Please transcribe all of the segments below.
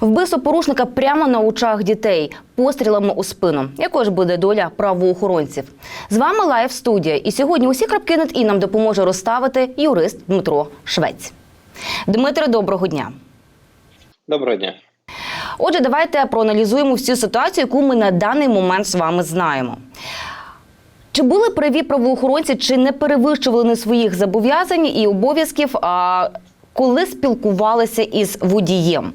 Вбивство порушника прямо на очах дітей пострілами у спину. Якою ж буде доля правоохоронців? З вами лайв студія. І сьогодні усі крапки над і нам допоможе розставити юрист Дмитро Швець. Дмитре, доброго дня. Доброго дня. Отже, давайте проаналізуємо всю ситуацію, яку ми на даний момент з вами знаємо. Чи були праві правоохоронці, чи не перевищували вони своїх зобов'язань і обов'язків, а, коли спілкувалися із водієм?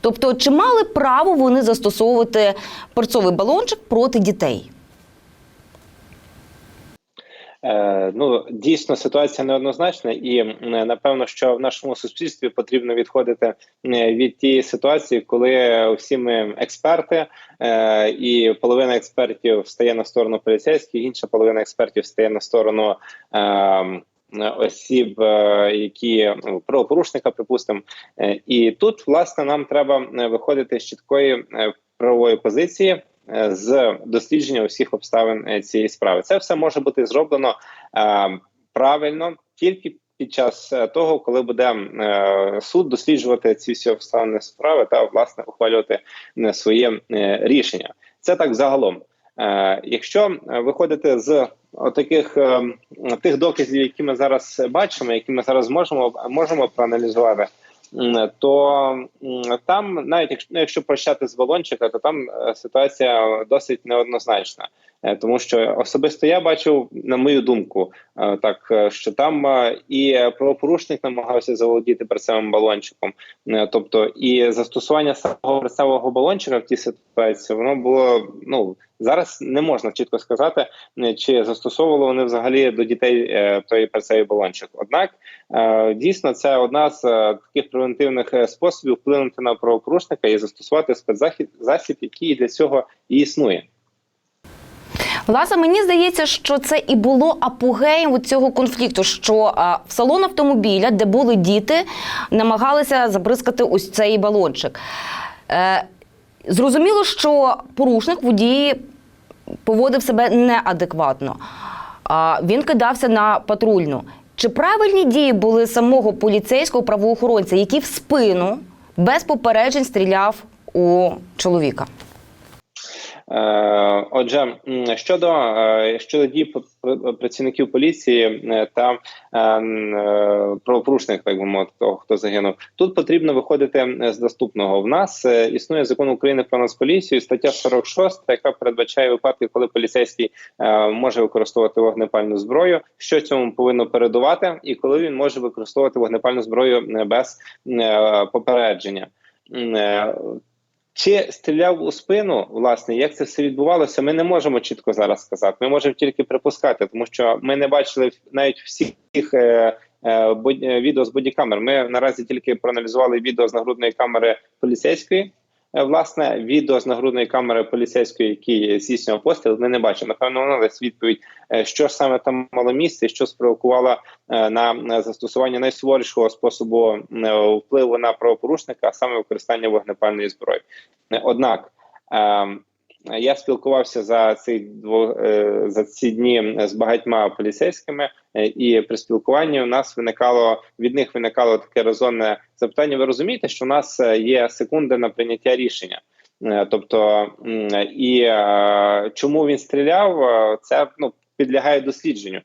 Тобто, чи мали право вони застосовувати перцовий балончик проти дітей? Е, ну дійсно ситуація неоднозначна, і напевно, що в нашому суспільстві потрібно відходити від тієї ситуації, коли всі ми експерти, е, і половина експертів стає на сторону поліцейських, інша половина експертів стає на сторону. Осіб, е, які ну, правопорушника, припустимо, Е, і тут власне нам треба е, виходити з чіткої правової позиції з дослідження усіх обставин цієї справи. Це все може бути зроблено правильно тільки під час того, коли буде суд досліджувати ці всі обставини справи та власне ухвалювати е, своє рішення. Це так загалом. Е, якщо е, виходити з таких тих доказів, які ми зараз бачимо, які ми зараз можемо можемо проаналізувати, то там, навіть якщо, ну, якщо прощати з балончика, то там е, ситуація досить неоднозначна. Е, Тому що особисто я бачив, на мою думку, е, так що там і правопорушник намагався заволодіти перцевим балончиком, тобто і застосування самого перцевого балончика в тій ситуації, воно було ну зараз не можна чітко сказати, чи застосовували вони взагалі до дітей той перцевий балончик. Однак дійсно це одна з таких превентивних е, способів вплинути на правопорушника і застосувати спецзахід засіб, який для цього і існує. Власне, мені здається, що це і було апогеєм цього конфлікту. Що а, в салон автомобіля, де були діти, намагалися забризкати ось цей балончик. Е, зрозуміло, що порушник водій поводив себе неадекватно. А, він кидався на патрульну. Чи правильні дії були самого поліцейського правоохоронця, який в спину без попереджень стріляв у чоловіка? Е, Отже, щодо е, щодо дій працівників поліції е, та правопорушних, так би мовити, того, хто загинув, тут потрібно виходити з наступного. В нас існує закон України про нацполіцію, стаття 46, яка передбачає випадки, коли поліцейський може використовувати вогнепальну зброю. Що цьому повинно передувати, і коли він може використовувати вогнепальну зброю без попередження. Чи стріляв у спину, власне, як це все відбувалося, ми не можемо чітко зараз сказати. Ми можемо тільки припускати, тому що ми не бачили навіть всіх е, е, е, відео з бодікамер. Ми наразі тільки проаналізували відео з нагрудної камери поліцейської. Е, Власне, відео з нагрудної камери поліцейської, який здійснював постріл, ми не бачимо. Напевно, вона дасть відповідь, е, що саме там мало місце, що спровокувало е, на застосування найсуворішого способу впливу на правопорушника, а саме використання вогнепальної зброї. Однак е, я спілкувався за ці е, за ці дні з багатьма поліцейськими, е, і при спілкуванні у нас виникало від них виникало таке резонне запитання. Ви розумієте, що у нас е, є секунди на прийняття рішення? Тобто і чому він стріляв, це ну підлягає дослідженню.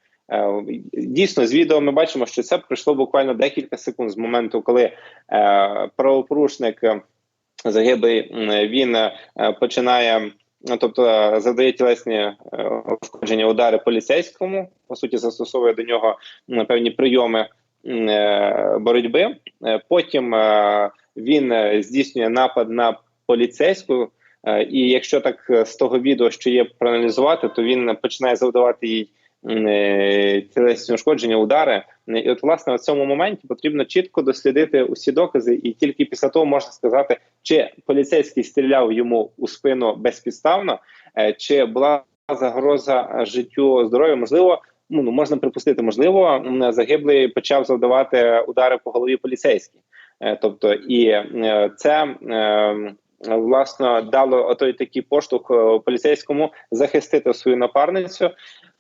Дійсно, з відео ми бачимо, що це пройшло буквально декілька секунд з моменту, коли правопорушник загиблий, він починає, тобто е, завдає тілесні е, ушкодження удари поліцейському, по суті, застосовує до нього певні прийоми е, боротьби. Потім він здійснює напад на поліцейську. І якщо так з того відео, що є проаналізувати, то він починає завдавати їй тілесні ушкодження, удари. І от власне в цьому моменті потрібно чітко дослідити усі докази, і тільки після того можна сказати, чи поліцейський стріляв йому у спину безпідставно, е, чи була загроза життю здоров'ю. Можливо, ну ну, можна припустити, можливо, загиблий почав завдавати удари по голові поліцейській. Е, Тобто, і е, це е, власне дало отой такий поштовх е, поліцейському захистити свою напарницю.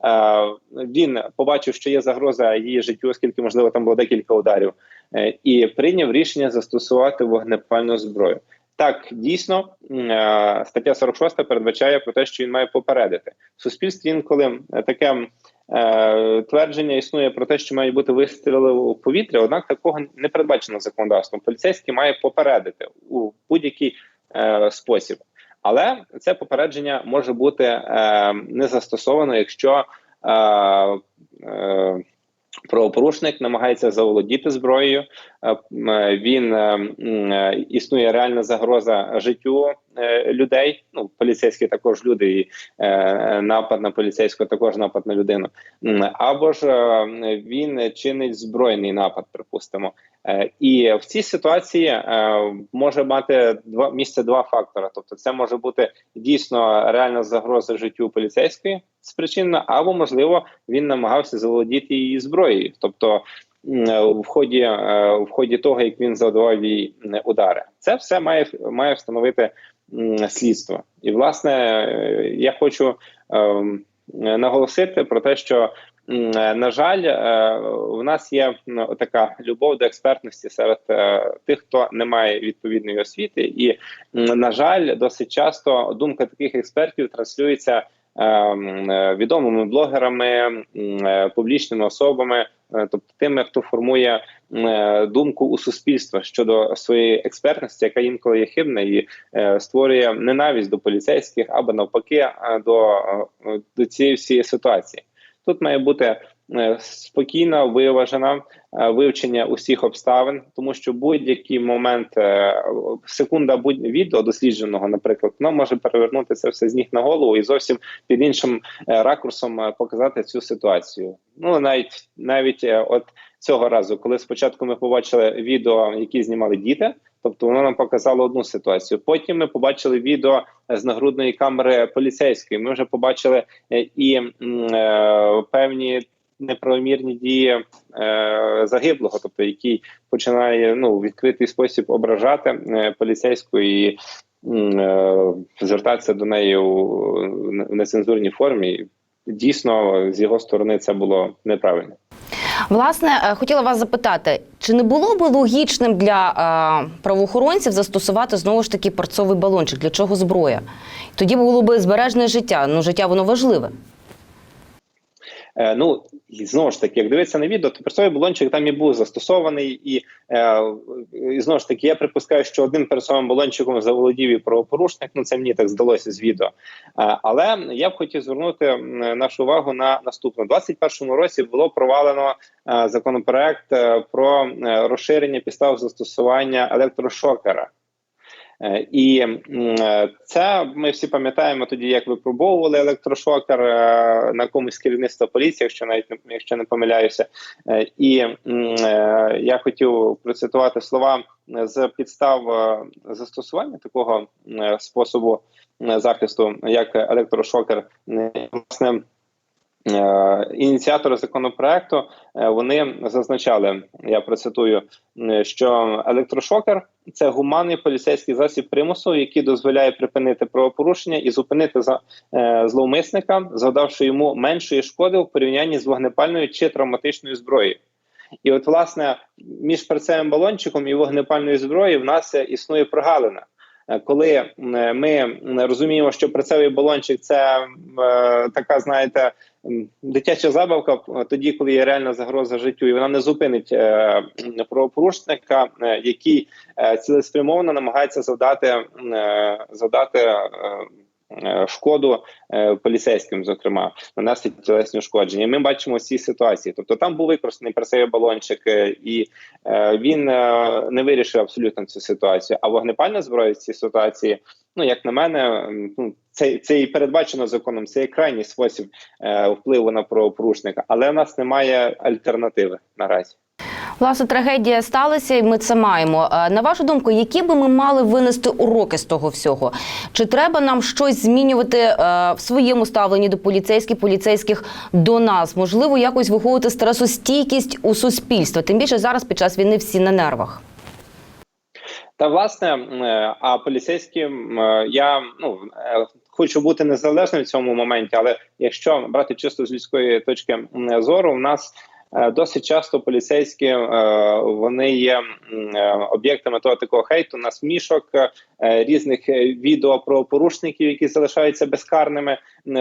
Е, Він побачив, що є загроза її життю, оскільки можливо там було декілька ударів, е, і прийняв рішення застосувати вогнепальну зброю. так дійсно е, стаття 46 передбачає про те, що він має попередити в суспільстві. Інколи таке твердження існує про те, що мають бути вистріли у повітря однак такого не передбачено законодавством. Поліцейський має попередити у будь-який спосіб. Але це попередження може бути е, не застосовано, якщо е, е, правопорушник намагається заволодіти зброєю. е, е, Він е, е, існує реальна загроза життю людей. Ну, поліцейські також люди, і е, напад на поліцейського також напад на людину. Або ж е, він чинить збройний напад, припустимо. Е, І в цій ситуації е, може мати два місце два фактора. Тобто, це може бути дійсно реальна загроза життю поліцейської спричинена, або можливо він намагався заволодіти її зброєю, тобто е, в ході е, в ході того, як він завдавав їй удари. Це все має має встановити м, слідство. І власне е, я хочу ем, наголосити про те, що е, на жаль, е, у нас є така любов до експертності серед тих, хто не має відповідної освіти, і на жаль, досить часто думка таких експертів транслюється е, м, е, відомими блогерами, публічними особами, тобто тими, хто формує е, думку у суспільства щодо своєї експертності, яка інколи є хибна і е, створює ненависть до поліцейських або навпаки е, до, е, до цієї всієї ситуації. Тут має бути е, спокійна, виважена е, вивчення усіх обставин, тому що будь-який момент е, секунда будь відео дослідженого, наприклад, воно може перевернути це все з ніг на голову і зовсім під іншим е, ракурсом е, показати цю ситуацію. Ну навіть навіть е, от цього разу, коли спочатку ми побачили відео, які знімали діти. Тобто воно нам показало одну ситуацію. Потім ми побачили відео з нагрудної камери поліцейської. Ми вже побачили е, і е, певні неправомірні дії е, загиблого, тобто який починає ну відкритий спосіб ображати е, поліцейську і е, звертатися до неї у нецензурній формі. Дійсно, з його сторони це було неправильно. Власне, е, хотіла вас запитати, чи не було би логічним для е, правоохоронців застосувати знову ж таки парцовий балончик? Для чого зброя? Тоді було би збережне життя. Ну, життя воно важливе. Е, ну і знову ж таки, як дивитися на відео, то персовий балончик там і був застосований, і, е, і знову ж таки, я припускаю, що одним персовим балончиком заволодів і правопорушник. Ну це мені так здалося з відео. Е, але я б хотів звернути нашу увагу на наступне. У 2021 році було провалено е, законопроект е, про е, розширення підстав застосування електрошокера. Е, І е, це ми всі пам'ятаємо тоді, як випробовували електрошокер е, на комусь керівництва поліції, якщо навіть якщо не помиляюся. І я хотів процитувати слова з підстав застосування такого способу захисту, як електрошокер. Власне, Ініціатори законопроекту е, вони зазначали, я процитую, е, що електрошокер це гуманний поліцейський засіб примусу, який дозволяє припинити правопорушення і зупинити за е, зловмисника, завдавши йому меншої шкоди в порівнянні з вогнепальною чи травматичною зброєю. І от, власне, між перцевим балончиком і вогнепальною зброєю в нас е, існує прогалина. Е, Коли е, ми розуміємо, що працевий балончик це е, така, знаєте, дитяча забавка, тоді, коли є реальна загроза життю, і вона не зупинить правопорушника, який цілеспрямовано намагається завдати, завдати шкоду е, поліцейським, зокрема, нанести тілесні ушкодження. Ми бачимо ці ситуації. Тобто там був використаний перцевий балончик, е, і е, він е, не вирішив абсолютно цю ситуацію. А вогнепальна зброя в цій ситуації, ну як на мене, ну це, це і передбачено законом. Це є крайній спосіб е, впливу на правопорушника, але в нас немає альтернативи наразі. Власне, трагедія сталася, і ми це маємо. Е, На вашу думку, які би ми мали винести уроки з того всього? Чи треба нам щось змінювати е, в своєму ставленні до поліцейських, поліцейських до нас? Можливо, якось виховувати стресостійкість у суспільства? Тим більше зараз під час війни всі на нервах. Та власне, е, а поліцейським я ну хочу бути незалежним в цьому моменті, але якщо брати чисто з людської точки зору, в нас досить часто поліцейські е, вони є е, об'єктами того такого хейту, насмішок, е, різних е, відео про порушників, які залишаються безкарними.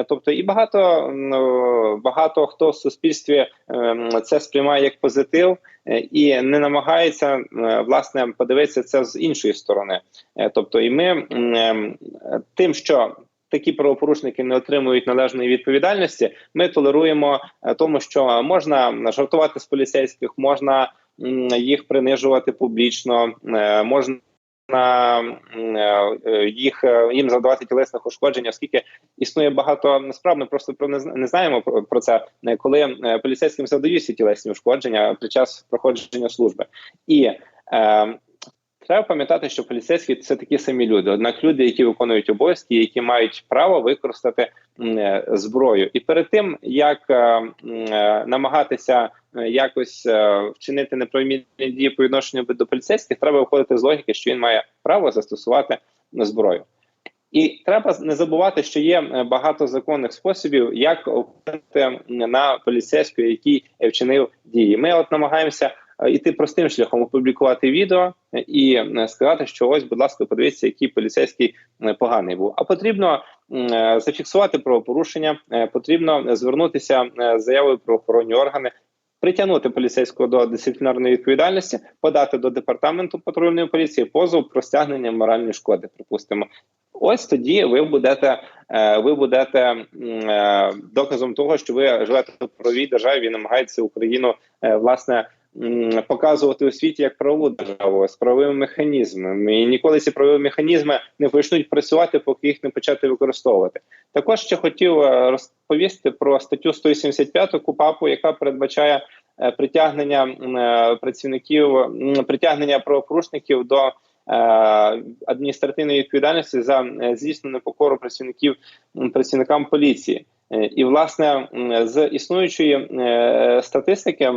Тобто, і багато е, багато хто в суспільстві е, це сприймає як позитив е, і не намагається е, власне подивитися це з іншої сторони. Е, Тобто, і ми е, тим, що такі правопорушники не отримують належної відповідальності, ми толеруємо е, тому, що можна жартувати з поліцейських, можна їх принижувати публічно, е, можна. м, е, Їх їм завдавати тілесних ушкоджень, оскільки існує багато справ. Ми просто про не знаємо про, це, коли поліцейським завдаються тілесні ушкодження під час проходження служби, і е, Треба пам'ятати, що поліцейські це такі самі люди. Однак люди, які виконують обов'язки, які мають право використати е, зброю, і перед тим як е, е, намагатися якось вчинити неправомірні дії по відношенню до поліцейських, треба виходити з логіки, що він має право застосувати зброю. І треба не забувати, що є багато законних способів, як вплинути на поліцейського, який вчинив дії. Ми от намагаємося іти простим шляхом опублікувати відео е, і е, сказати, що ось, будь ласка, подивіться, який поліцейський е, поганий був. А потрібно е, зафіксувати правопорушення, е, потрібно звернутися е, з заявою про охоронні органи. Притягнути поліцейського до дисциплінарної відповідальності, подати до департаменту патрульної поліції позов про стягнення моральної шкоди. Припустимо, ось тоді ви будете е, ви будете е, доказом того, що ви живете в правовій державі і намагаєтеся Україну е, власне показувати у світі як правову державу з правовими механізмами. І ніколи ці правові механізми не почнуть працювати, поки їх не почати використовувати. Також ще хотів е, розповісти про статтю 185 КУПАПу, яка передбачає е, притягнення е, працівників притягнення правопорушників до адміністративної відповідальності за звісно непокору працівників працівникам поліції. І власне з існуючої статистики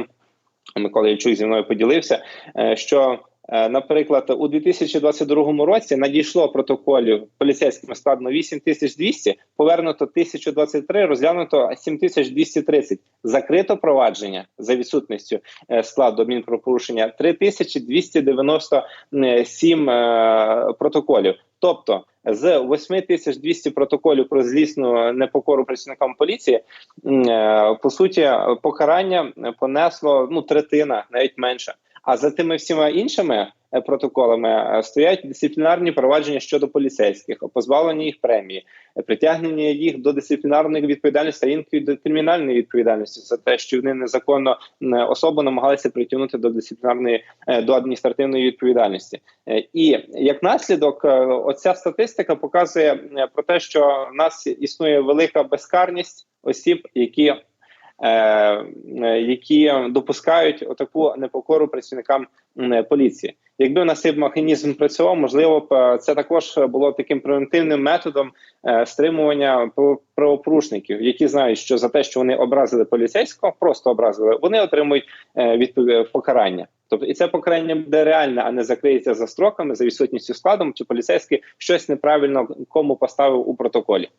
Микола Ячук зі мною поділився, е, що е, Наприклад, у 2022 році надійшло протоколів поліцейським складно 8200, повернуто 1023, розглянуто 7230. Закрито провадження за відсутністю е, складу адмінправопорушення 3297 е, протоколів. Тобто з 8200 протоколів про злісну непокору працівникам поліції, е, по суті, покарання понесло ну третина, навіть менше. А за тими всіма іншими е, протоколами е, стоять дисциплінарні провадження щодо поліцейських, позбавлення їх премії, е, притягнення їх до дисциплінарної відповідальності, а інколи до кримінальної відповідальності за те, що вони незаконно особу намагалися притягнути до дисциплінарної до адміністративної відповідальності. І як наслідок, оця статистика показує про те, що в нас існує велика безкарність осіб, які які допускають отаку непокору працівникам поліції. Якби в нас цей механізм працював, можливо б е, це також було таким превентивним методом е, стримування пр- правопорушників, які знають, що за те, що вони образили поліцейського, просто образили, вони отримують е, відпов- покарання. Тобто, і це покарання буде реальне, а не закриється за строками, за відсутністю складом, чи поліцейський щось неправильно кому поставив у протоколі.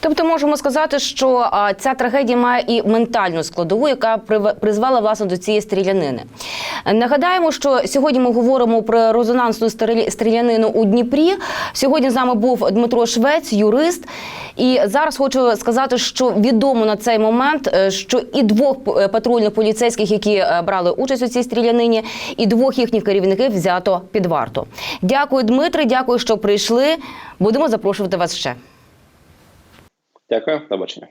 Тобто можемо сказати, що ця трагедія має і ментальну складову, яка призвела власне до цієї стрілянини. Нагадаємо, що сьогодні ми говоримо про резонансну стрілянину у Дніпрі. Сьогодні з нами був Дмитро Швець, юрист. І зараз хочу сказати, що відомо на цей момент, е, що і двох е, патрульних поліцейських, які е, брали участь у цій стрілянині, і двох їхніх керівників взято під варту. Дякую, Дмитре. Дякую, що прийшли. Будемо запрошувати вас ще. Дякую, до бачення.